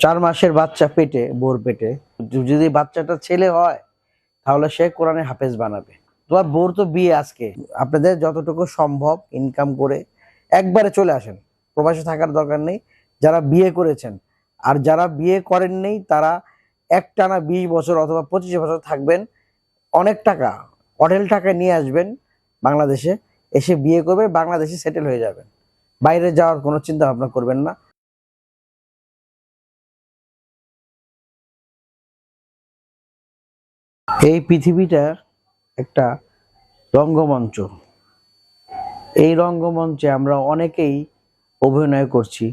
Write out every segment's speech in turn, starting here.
চার মাসের বাচ্চা পেটে, বোর পেটে। যদি বাচ্চাটা ছেলে হয়, তাহলে সে কোরআনে হাফেজ বানাবে। তোমার বোর তো বিয়ে আজকে। আপনাদের যতটুকু সম্ভব ইনকাম করে একবারে চলে আসেন। প্রবাসে থাকার দরকার নেই। যারা বিয়ে করেছেন, আর যারা বিয়ে করেন নেই, তারা একটানা বিশ বছর অথবা পঁচিশ বছর থাকবেন, অনেক টাকা হোটেল টাকা নিয়ে আসবেন বাংলাদেশে। এসে বিয়ে করবে বাংলাদেশে সেটেল হয়ে যাবেন। বাইরে যাওয়ার কোনো চিন্তা ভাবনা করবেন না। এই পৃথিবীটা একটা রঙ্গমঞ্চ। এই রঙ্গমঞ্চে আমরা অনেকেই অভিনয় করছি।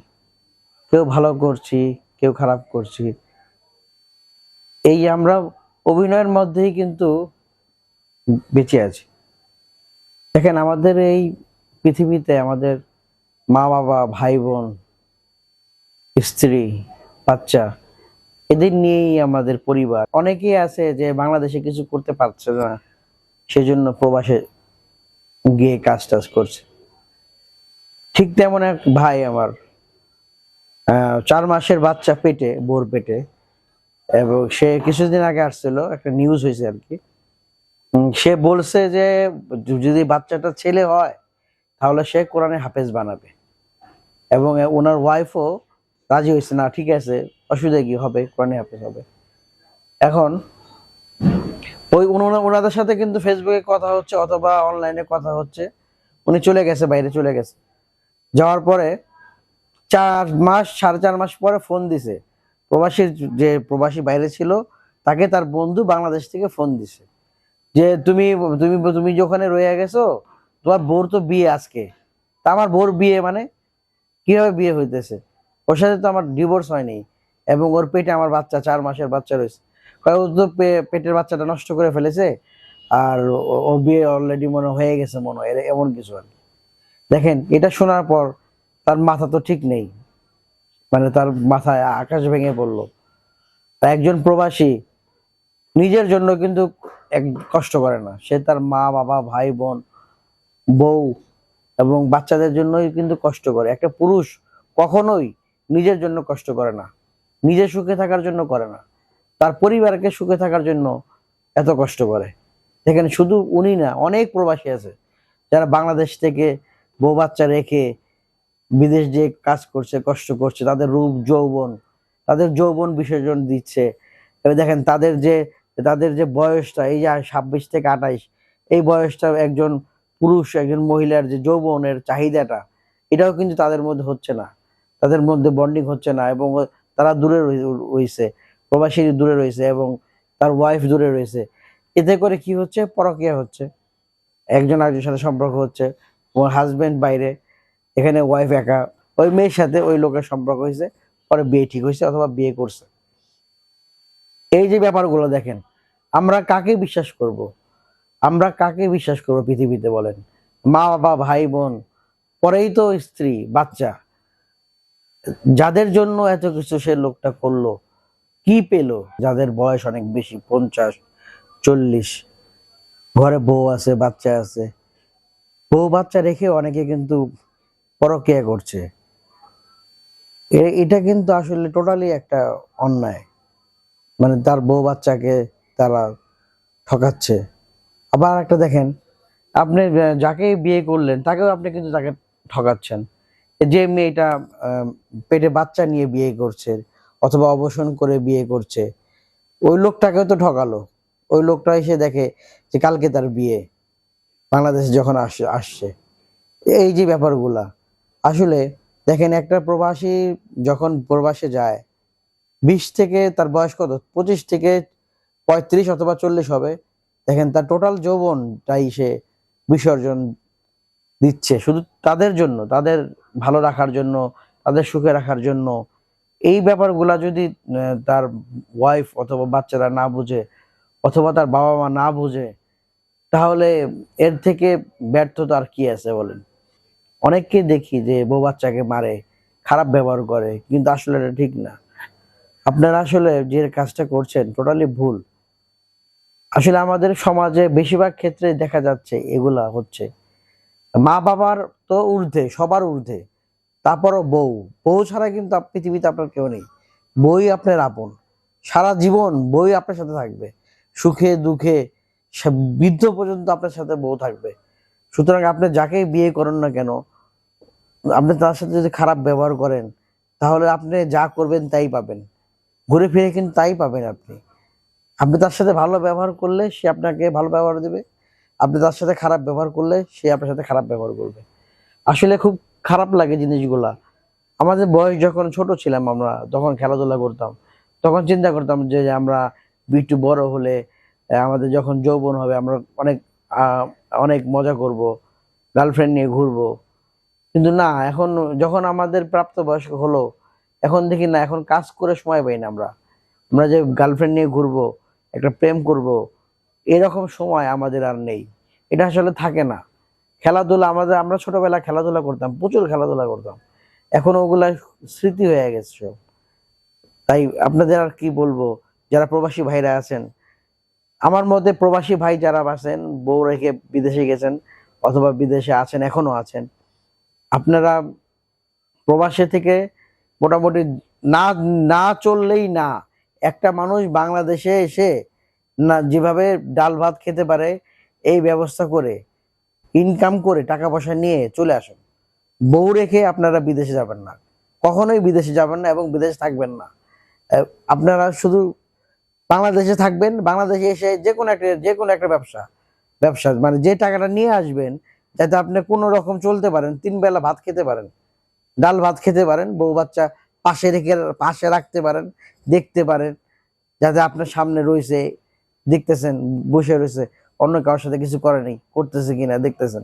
কেউ ভালো করছি, কেউ খারাপ করছি। এই আমরা অভিনয়ের মধ্যেই কিন্তু বেঁচে আছি। দেখেন, আমাদের এই পৃথিবীতে আমাদের মা বাবা ভাই বোন স্ত্রী, বাচ্চা এদের নিয়েই আমাদের পরিবার। অনেকেই আছে যে বাংলাদেশে কিছু করতে পারছে না, সেজন্য প্রবাসে গিয়ে কাজ টাজ করছে। ঠিক তেমন এক ভাই আমার চার মাসের বাচ্চা পেটে, বোর পেটে, এবং সে কিছুদিন আগে আসছিল, একটা নিউজ হয়েছে আর কি। সে বলছে যে, যদি বাচ্চাটা ছেলে হয়, তাহলে সে কোরআনে হাফেজ বানাবে। এবং ওনার ওয়াইফও রাজি হয়েছে, না, ঠিক আছে অসুবিধা কি হবে? কোরআনে হাফেজ হবে এখন, ওই ওনাদের সাথে কিন্তু ফেসবুকে কথা হচ্ছে অথবা অনলাইনে কথা হচ্ছে। উনি চলে গেছে, বাইরে চলে গেছে। যাওয়ার পরে চার মাস, সাড়ে চার মাস পরে ফোন দিছে। প্রবাসী যে প্রবাসী বাইরে ছিল, তাকে তার বন্ধু বাংলাদেশ থেকে ফোন দিছে। যে তুমি তুমি তুমি যে ওখানে রয়ে গেছো, তোমার বোর তো বিয়ে আজকে। তা আমার বোর বিয়ে মানে কীভাবে বিয়ে হইতেছে? ওর সাথে তো আমার ডিভোর্স হয়নি। এবং ওর পেটে আমার বাচ্চা চার মাসের বাচ্চা রয়েছে। ও তো পেটের বাচ্চাটা নষ্ট করে ফেলেছে, আর ও- বিয়ে অলরেডি মনে হয়ে গেছে মনে হয়, এমন কিছু আর দেখেন, এটা শোনার পর তার মাথা তো ঠিক নেই। মানে তার মাথায় আকাশ ভেঙে পড়ল। একজন প্রবাসী নিজের জন্য কিন্তু এক কষ্ট করে না। সে তার মা, বাবা, ভাই, বোন, বউ এবং বাচ্চাদের জন্যই কিন্তু কষ্ট করে। একটা পুরুষ কখনোই নিজের জন্য কষ্ট করে না। নিজে সুখে থাকার জন্য করে না। তার পরিবারকে সুখে থাকার জন্য এত কষ্ট করে। দেখেন শুধু উনি না, অনেক প্রবাসী আছে যারা বাংলাদেশ থেকে বউ বাচ্চা রেখে বিদেশ যে কাজ করছে, কষ্ট করছে, তাদের রূপ, যৌবন, তাদের যৌবন বিসর্জন দিচ্ছে। এবার দেখেন, তাদের যে তাদের যে বয়সটা, এই যে ছাব্বিশ থেকে আঠাইশ, এই বয়সটা একজন পুরুষ, একজন মহিলার যে যৌবনের চাহিদাটা, এটাও কিন্তু তাদের মধ্যে হচ্ছে না। তাদের মধ্যে বন্ডিং হচ্ছে না এবং তারা দূরে রয়ে- রয়েছে, প্রবাসী দূরে রয়েছে এবং তার ওয়াইফ দূরে রয়েছে। এতে করে কি হচ্ছে? পরকিয়া হচ্ছে। একজন আরেকজনের সাথে সম্পর্ক হচ্ছে। ওর হাজবেন্ড বাইরে, এখানে ওয়াইফ একা। ওই মেয়ের সাথে ওই লোকের সম্পর্ক হয়েছে। পরে বিয়ে ঠিক হয়েছে অথবা বিয়ে করছে। এই যে ব্যাপারগুলো দেখেন, আমরা কাকে বিশ্বাস করব? আমরা কাকে বিশ্বাস করব পৃথিবীতে বলেন? মা বাবা ভাই বোন পরেই তো স্ত্রী, বাচ্চা। যাদের জন্য এত কিছু সে লোকটা করল, কি পেল? যাদের বয়স অনেক বেশি, পঞ্চাশ, চল্লিশ, ঘরে বউ আছে, বাচ্চা আছে। বউ বাচ্চা রেখে অনেকে কিন্তু পরকিয়া করছে। এটা কিন্তু আসলে টোটালি একটা অন্যায়। মানে তার বউ বাচ্চাকে তারা ঠকাচ্ছে। আবার একটা দেখেন, আপনি যাকে বিয়ে করলেন, তাকেও আপনি কিন্তু তাকে ঠকাচ্ছেন। যে মেয়েটা পেটে বাচ্চা নিয়ে বিয়ে করছে অথবা অবসন করে বিয়ে করছে, ওই লোকটাকেও তো ঠকালো। ওই লোকটা এসে দেখে যে কালকে তার বিয়ে, বাংলাদেশে যখন আসছে আসছে। এই যে ব্যাপারগুলা, আসলে দেখেন একটা প্রবাসী যখন প্রবাসে যায়, বিশ থেকে তার বয়স কত? পঁচিশ থেকে পঁয়ত্রিশ অথবা চল্লিশ হবে, দেখেন তার টোটাল যৌবনটাই সে বিসর্জন দিচ্ছে। শুধু তাদের জন্য, তাদের ভালো রাখার জন্য, তাদের সুখে রাখার জন্য। এই ব্যাপারগুলা যদি তার ওয়াইফ অথবা বাচ্চারা না বুঝে, অথবা তার বাবা মা না বুঝে, তাহলে এর থেকে ব্যর্থতা আর কি আছে বলেন? অনেককে দেখি যে বউ বাচ্চাকে মারে, খারাপ ব্যবহার করে, কিন্তু আসলে এটা ঠিক না। আপনারা আসলে যে কাজটা করছেন টোটালি ভুল। আসলে আমাদের সমাজে বেশিরভাগ ক্ষেত্রে দেখা যাচ্ছে এগুলা হচ্ছে। মা বাবার তো ঊর্ধ্বে, সবার ঊর্ধ্বে। তারপরও বউ। বউ ছাড়া কিন্তু পৃথিবীতে আপনার কেউ নেই। বই আপনার আপন। সারা জীবন বই আপনার সাথে থাকবে। সুখে, দুঃখে বৃদ্ধ পর্যন্ত আপনার সাথে বউ থাকবে। সুতরাং আপনি যাকেই বিয়ে করেন না কেন, আপনি তার সাথে যদি খারাপ ব্যবহার করেন, তাহলে আপনি যা করবেন তাই পাবেন। ঘুরে ফিরে কিন্তু তাই পাবেন আপনি। আপনি তার সাথে ভালো ব্যবহার করলে সে আপনাকে ভালো ব্যবহার দেবে। আপনি তার সাথে খারাপ ব্যবহার করলে সে আপনার সাথে খারাপ ব্যবহার করবে। আসলে খুব খারাপ লাগে জিনিসগুলা। আমাদের বয়স যখন ছোট ছিলাম আমরা, তখন খেলাধুলা করতাম। তখন চিন্তা করতাম যে আমরা একটু বড় হলে আমাদের যখন যৌবন হবে আমরা অনেক অনেক মজা করব গার্লফ্রেন্ড নিয়ে ঘুরবো। কিন্তু না, এখন যখন আমাদের প্রাপ্ত বয়স্ক হলো, এখন দেখি না, এখন কাজ করে সময় পাই না আমরা। আমরা যে গার্লফ্রেন্ড নিয়ে ঘুরবো, একটা প্রেম করব এরকম সময় আমাদের আর নেই। এটা আসলে থাকে না। খেলাধুলা, আমাদের, আমরা ছোটবেলা খেলাধুলা করতাম, প্রচুর খেলাধুলা করতাম। এখন ওগুলা স্মৃতি হয়ে গেছে। তাই আপনাদের আর কি বলব? যারা প্রবাসী ভাইরা আছেন, আমার মতে প্রবাসী ভাই যারা আছেন, বউ রেখে বিদেশে গেছেন অথবা বিদেশে আছেন, এখনও আছেন, আপনারা প্রবাসে থেকে মোটামুটি না না চললেই না, একটা মানুষ বাংলাদেশে এসে না, যেভাবে ডাল ভাত খেতে পারে, এই ব্যবস্থা করে ইনকাম করে টাকা পয়সা নিয়ে চলে আসুন। বউ রেখে আপনারা বিদেশে যাবেন না। কখনোই বিদেশে যাবেন না এবং বিদেশে থাকবেন না। আপনারা শুধু বাংলাদেশে থাকবেন, বাংলাদেশে এসে যে কোনো একটা, যে কোনো একটা ব্যবসা ব্যবসা মানে যে টাকাটা নিয়ে আসবেন, যাতে আপনি কোনো রকম চলতে পারেন, তিন বেলা ভাত খেতে পারেন, ডাল ভাত খেতে পারেন, বউ বাচ্চা পাশে রেখে, পাশে রাখতে পারেন, দেখতে পারেন, যাতে আপনার সামনে রয়েছে দেখতেছেন, বসে রয়েছে, অন্য কারোর সাথে কিছু করে করেনি করতেছে কিনা দেখতেছেন।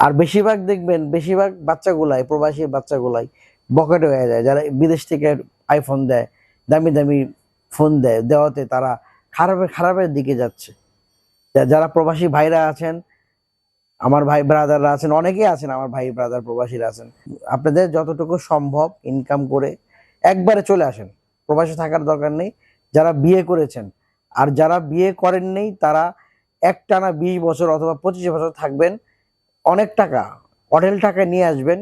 আর বেশিরভাগ দেখবেন, বেশিরভাগ বাচ্চাগুলাই, প্রবাসী বাচ্চাগুলাই বকেট হয়ে যায়। যারা বিদেশ থেকে আইফোন দেয়, দামি দামি ফোন দেয়, দেওয়াতে তারা খারাপের খারাপের দিকে যাচ্ছে। যারা প্রবাসী ভাইরা আছেন, আমার ভাই ব্রাদাররা আছেন, অনেকেই আছেন, আমার ভাই ব্রাদার প্রবাসীরা আছেন। আপনাদের যতটুকু সম্ভব ইনকাম করে একবারে চলে আসেন। প্রবাসী থাকার দরকার নেই। যারা বিয়ে করেছেন আর যারা বিয়ে করেননি তারা একটানা বিশ বছর অথবা পঁচিশ বছর থাকবেন, অনেক টাকা, অঢেল টাকা নিয়ে আসবেন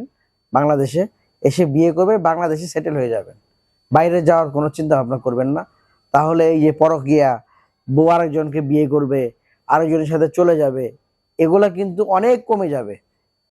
বাংলাদেশে, এসে বিয়ে করবে, বাংলাদেশে সেটেল হয়ে যাবেন। বাইরে যাওয়ার কোনো চিন্তা ভাবনা করবেন না। তাহলে এই যে পরকিয়া, বউ আরেকজনকে বিয়ে করবে, আরেকজনের সাথে চলে যাবে, এগুলা কিন্তু অনেক কমে যাবে।